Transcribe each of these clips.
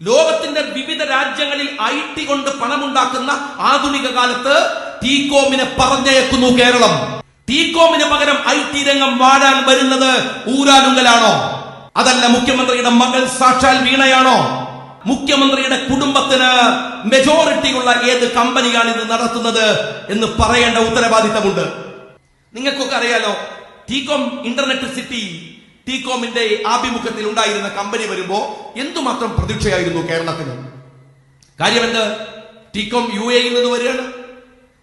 ലോകത്തിന്റെ വിവിധ രാജ്യങ്ങളിൽ ഐ ടി കൊണ്ട് പണമുണ്ടാക്കുന്ന ആധുനിക കാലത്ത് ടീകോമിനെ പറഞ്ഞയക്കുന്നു കേരളം. ടീകോമിന് പകരം ഐ ടി രംഗം വാഴാൻ വരുന്നത് ഊരാനുങ്കലാണോ? അതല്ല മുഖ്യമന്ത്രിയുടെ മകൾ സാക്ഷാൽ വീണയാണോ? മുഖ്യമന്ത്രിയുടെ കുടുംബത്തിന് മെജോറിറ്റിയുള്ള ഏത് കമ്പനിയാണ് ഇത് നടത്തുന്നത് എന്ന് പറയേണ്ട ഉത്തരവാദിത്തമുണ്ട്. നിങ്ങൾക്കൊക്കെ അറിയാലോ ടീകോം ഇന്റർനെറ്റ് സിറ്റി ടീകോമിന്റെ ആഭിമുഖ്യത്തിൽ ഉണ്ടായിരുന്ന കമ്പനി വരുമ്പോ എന്തുമാത്രം പ്രതീക്ഷയായിരുന്നു കേരളത്തിന്? കാര്യമെന്ത്? ടീകോം യു എയിൽ നിന്ന് വരികയാണ്.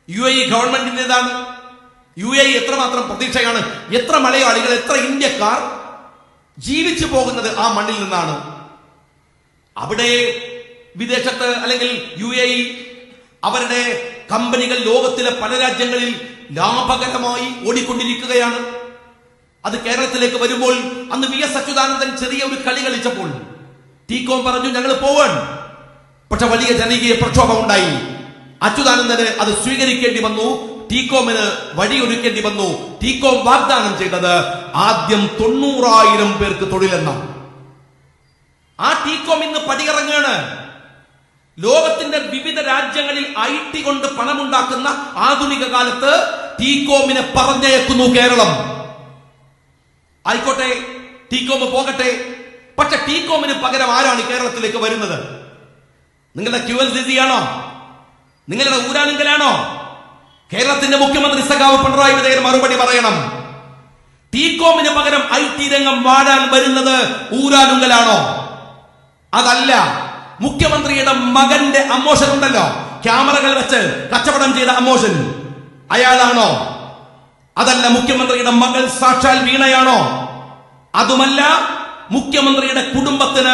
യു എ ഗവൺമെന്റിന്റേതാണ്. യു എ എത്രമാത്രം പ്രതീക്ഷയാണ്? എത്ര മലയാളികൾ എത്ര ഇന്ത്യക്കാർ ജീവിച്ചു പോകുന്നത് ആ മണ്ണിൽ നിന്നാണ്? അവിടെ വിദേശത്ത് അല്ലെങ്കിൽ യു എ അവരുടെ കമ്പനികൾ ലോകത്തിലെ പല രാജ്യങ്ങളിൽ ലാഭകരമായി ഓടിക്കൊണ്ടിരിക്കുകയാണ്. അത് കേരളത്തിലേക്ക് വരുമ്പോൾ അന്ന് വി എസ് അച്യുതാനന്ദൻ ചെറിയ ഒരു കളി കളിച്ചപ്പോൾ ടീകോം പറഞ്ഞു ഞങ്ങൾ പോവാൻ പക്ഷെ വലിയ ജനകീയ പ്രക്ഷോഭം ഉണ്ടായി. അച്യുതാനന്ദന് അത് സ്വീകരിക്കേണ്ടി വന്നു ടീകോമിന് വഴിയൊരുക്കേണ്ടി വന്നു ടീകോം വാഗ്ദാനം ചെയ്തത് ആദ്യം തൊണ്ണൂറായിരം പേർക്ക് തൊഴിലെന്നാണ് ആ ടീകോം ഇന്ന് പടിയിറങ്ങാണ്. ലോകത്തിന്റെ വിവിധ രാജ്യങ്ങളിൽ ഐ ടി കൊണ്ട് പണമുണ്ടാക്കുന്ന ആധുനിക കാലത്ത് ടീകോമിനെ പറഞ്ഞയക്കുന്നു കേരളം. ആയിക്കോട്ടെ ടീകോം പോകട്ടെ. പക്ഷെ ടീകോമിന് പകരം ആരാണ് കേരളത്തിലേക്ക് വരുന്നത്? നിങ്ങളുടെ ക്യു എൽ സി സി ആണോ നിങ്ങളുടെ ഊരാനുങ്കലാണോ? കേരളത്തിന്റെ മുഖ്യമന്ത്രി സഖാവ് പിണറായി വിജയൻ മറുപടി പറയണം. ടീകോമിന് പകരം ഐ ടി രംഗം വാഴാൻ വരുന്നത് ഊരാനുങ്കലാണോ? അതല്ല മുഖ്യമന്ത്രിയുടെ മകന്റെ അമോഷൻ ഉണ്ടല്ലോ ക്യാമറകൾ വെച്ച് കച്ചവടം ചെയ്ത അമോഷൻ അയാളാണോ? അതല്ല മുഖ്യമന്ത്രിയുടെ മകൾ സാക്ഷാൽ വീണയാണോ? അതുമല്ല മുഖ്യമന്ത്രിയുടെ കുടുംബത്തിന്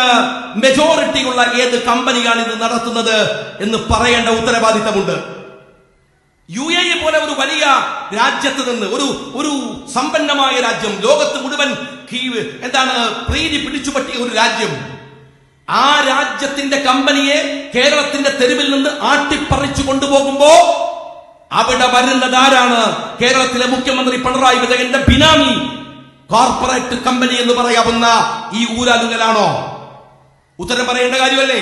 മെജോറിറ്റിയുള്ള ഏത് കമ്പനിയാണ് ഇത് നടത്തുന്നത് എന്ന് പറയേണ്ട ഉത്തരവാദിത്തമുണ്ട്. യു എ പോലെ ഒരു വലിയ രാജ്യത്ത് നിന്ന് ഒരു ഒരു സമ്പന്നമായ രാജ്യം ലോകത്ത് മുഴുവൻ എന്താണ് പ്രീതി പിടിച്ചുപറ്റിയ ഒരു രാജ്യം. ആ രാജ്യത്തിന്റെ കമ്പനിയെ കേരളത്തിന്റെ തെരുവിൽ നിന്ന് ആട്ടിപ്പറിച്ചു കൊണ്ടുപോകുമ്പോ അവിടെ വരുന്നത് ആരാണ്? കേരളത്തിലെ മുഖ്യമന്ത്രി പിണറായി വിജയന്റെ ബിനാമി. കോർപ്പറേറ്റ് കമ്പനി എന്ന് പറയാവുന്ന ഈ ഊരാലുങ്കലാണോ ഉത്തരം പറയേണ്ട കാര്യമല്ലേ?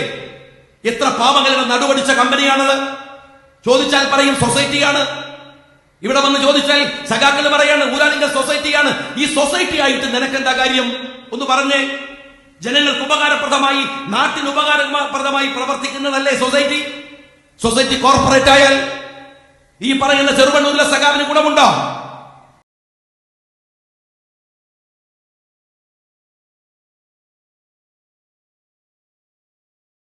എത്ര പാവങ്ങളുടെ നടുവടിച്ച കമ്പനിയാണത്? ചോദിച്ചാൽ പറയും സൊസൈറ്റിയാണ്. ഇവിടെ വന്ന് ചോദിച്ചാൽ സഖാക്കൾ പറയാണ് ഊരാലിംഗ സൊസൈറ്റിയാണ്. ഈ സൊസൈറ്റി ആയിട്ട് നിനക്കെന്താ കാര്യം? ഒന്ന് പറഞ്ഞേ. ജനങ്ങൾക്ക് ഉപകാരപ്രദമായി നാട്ടിന് ഉപകാരപ്രദമായി പ്രവർത്തിക്കുന്നതല്ലേ സൊസൈറ്റി? സൊസൈറ്റി കോർപ്പറേറ്റ് ആയാൽ ഈ പറയുന്ന ചെറുപണ്ണൂരിലെ സഖാവിന് ഗുണമുണ്ടോ?